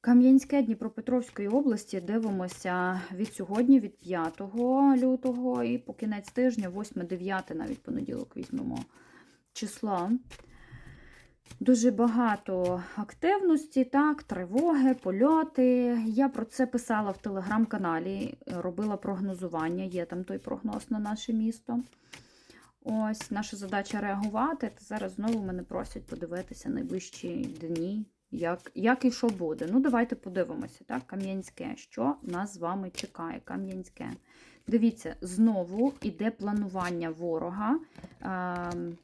Кам'янське Дніпропетровської області дивимося від сьогодні, від 5 лютого і по кінець тижня, 8-9, навіть понеділок візьмемо числа. Дуже багато активності, так, тривоги, польоти. Я про це писала в телеграм-каналі, робила прогнозування, є там той прогноз на наше місто. Ось, наша задача реагувати. Зараз знову мене просять подивитися найближчі дні, як, як і що буде. Ну, давайте подивимося, так, Кам'янське. Що нас з вами чекає? Кам'янське. Дивіться, знову іде планування ворога. Ем,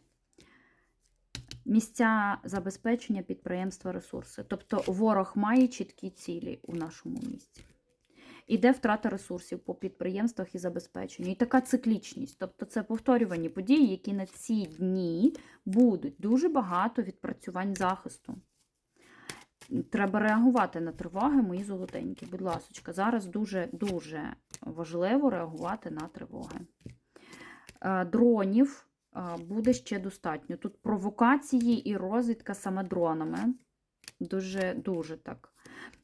Місця забезпечення підприємства ресурси. Тобто ворог має чіткі цілі у нашому місті. Іде втрата ресурсів по підприємствах і забезпеченню. І така циклічність. Тобто це повторювані події, які на ці дні будуть дуже багато відпрацювань захисту. Треба реагувати на тривоги, мої золотенькі. Будь ласка, зараз дуже-дуже важливо реагувати на тривоги. Е, Дронів е, буде ще достатньо. Тут провокації і розвідка саме дронами. Дуже, дуже так.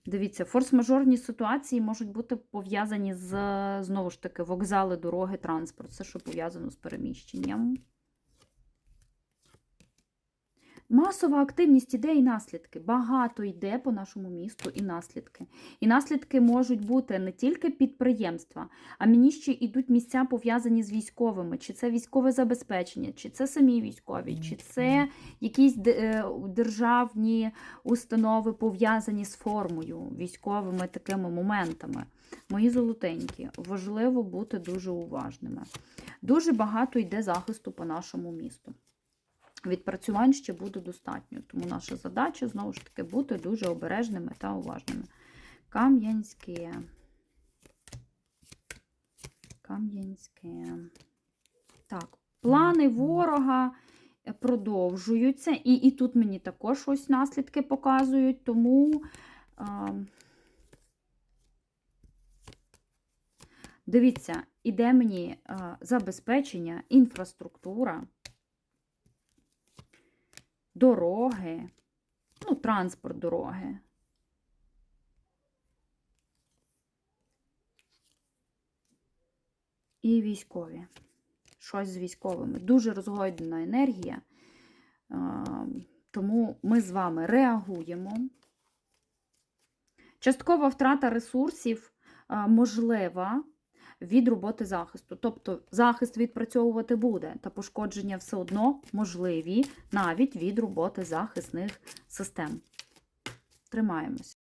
Дивіться, форс-мажорні ситуації можуть бути пов'язані з, знову ж таки, вокзали, дороги, транспорт. Все, що пов'язано з переміщенням. Масова активність іде і наслідки. Багато йде по нашому місту і наслідки. І наслідки можуть бути не тільки підприємства, а мені ще йдуть місця пов'язані з військовими, чи це військове забезпечення, чи це самі військові, чи це якісь е, державні установи пов'язані з формою, військовими такими моментами. Мої золотенькі, важливо бути дуже уважними. Дуже багато йде захисту по нашому місту. Відпрацювань ще буде достатньо, тому наша задача знову ж таки бути дуже обережними та уважними. Кам'янське. Кам'янське. Так, плани ворога продовжуються, і, і тут мені також ось наслідки показують, тому. А, Дивіться, іде мені а, забезпечення, інфраструктура, дороги, ну, транспорт дороги. І військові. Щось з військовими. Дуже розгойдена енергія. Тому ми з вами реагуємо. Часткова втрата ресурсів можлива від роботи захисту. Тобто захист відпрацьовувати буде, та пошкодження все одно можливі навіть від роботи захисних систем. Тримаємось.